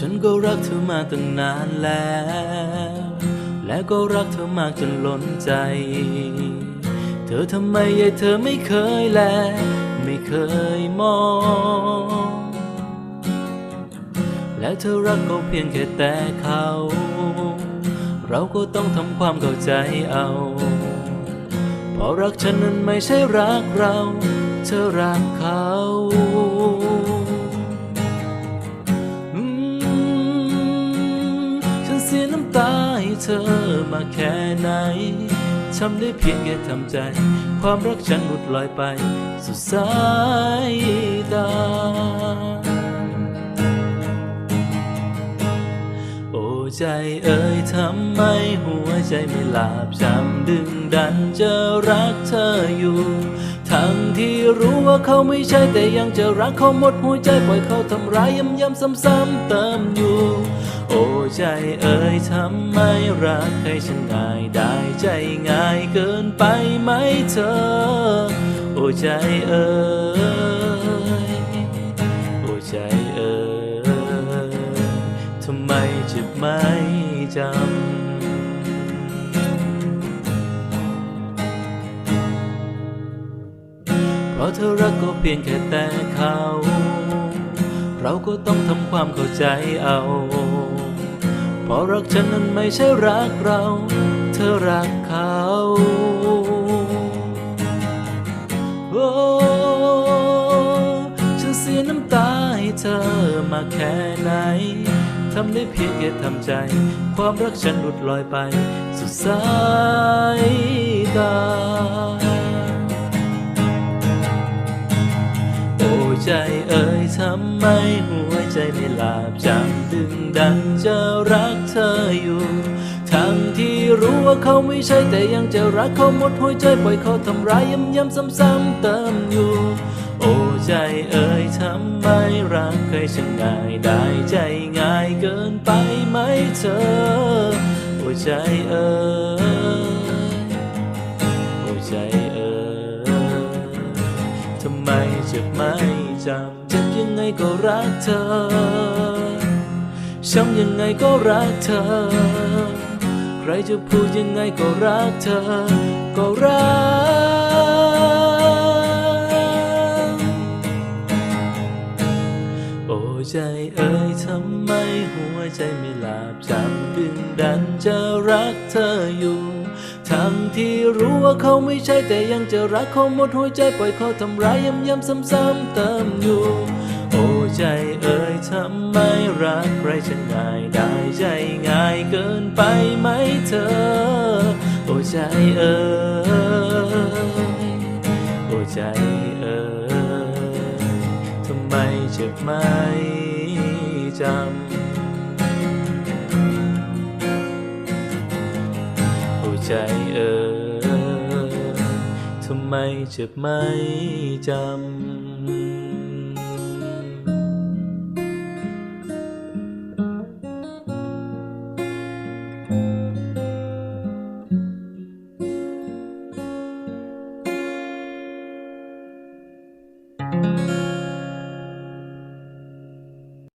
ฉันก็รักเธอมาตั้งนานแล้ว และก็รักเธอมากจนล้นใจ เธอทำไมยายเธอไม่เคยแล ไม่เคยมอง และเธอรักก็เพียงแค่แต่เขา เราก็ต้องทำความเข้าใจเอาเพราะรักฉันนั้นไม่ใช่รักเรา เธอรักเขา เธอมาแค่ไหนทำได้เพียงแค่ทำใจ ความรักฉันหลุดลอยไป สุดสายตา โอ้ใจเอ่ยทำไมหัวใจไม่หลาบจำดึงดันจะรักเธออยู่ ทั้งที่รู้ว่าเขาไม่ใช่แต่ยังจะรักเขาหมดหัวใจปล่อยเขาทำร้ายย้ำย้ำซ้ำๆเติมอยู่ โอ้ใจเอ่ยทำไมรักให้ฉันง่ายได้ใจง่ายเกินไปไหมเธอ โอ้ใจเอ่ยโอ้ใจเอ่ยทำไมเจะไหมะเธอรักก็เพียงแค่แต่เขา เราก็ต้องทำความเข้าใจเอา เพราะรักฉันนั้นไม่ใช่รักเรา เธอรักเขาโอ้ฉันเสียน้ำตาให้เธอมาแค่ไหนทำได้เพียงแค่ทำใจ ความรักฉันหลุดลอยไป สุดสายตาำไมหัวใจไม่หลาบจำดึงดันจะรักเธออยู่ ทั้งที่รู้ว่าเขาไม่ใช่แต่ยังจะรักเขาหมดหัวใจปล่อยเขาทำร้ายย้ำย้ำซ้ำๆเติมอยู่ โอ้ใจเอ่ยทำไมรักใครฉันง่ายได้ใจง่ายเกินไปไหมเธอ โอ้ใจเอ่ย ก็รักเธอ ช้ำยังไงก็รักเธอ ใครจะพูดยังไงก็รักเธอ ก็รัก โอ้ใจเอ่ยทำไมหัวใจไม่หลาบจำดึงดันจะรักเธออยู่ทั้งที่รู้ว่าเขาไม่ใช่แต่ยังจะรักเขาหมดหัวใจปล่อยเขาทำร้ายย้ำย้ำซ้ำๆเติมอยู่ โอ้ใจเอ่ยทำไมรักใครฉันง่ายได้ใจง่ายเกินไปไหมเธอ โอ้ใจเอ่ยโอ้ใจเอ่ยทำไมเจะไม่จำโอ้ใจเอ่ยทำไมเจะไม่จำ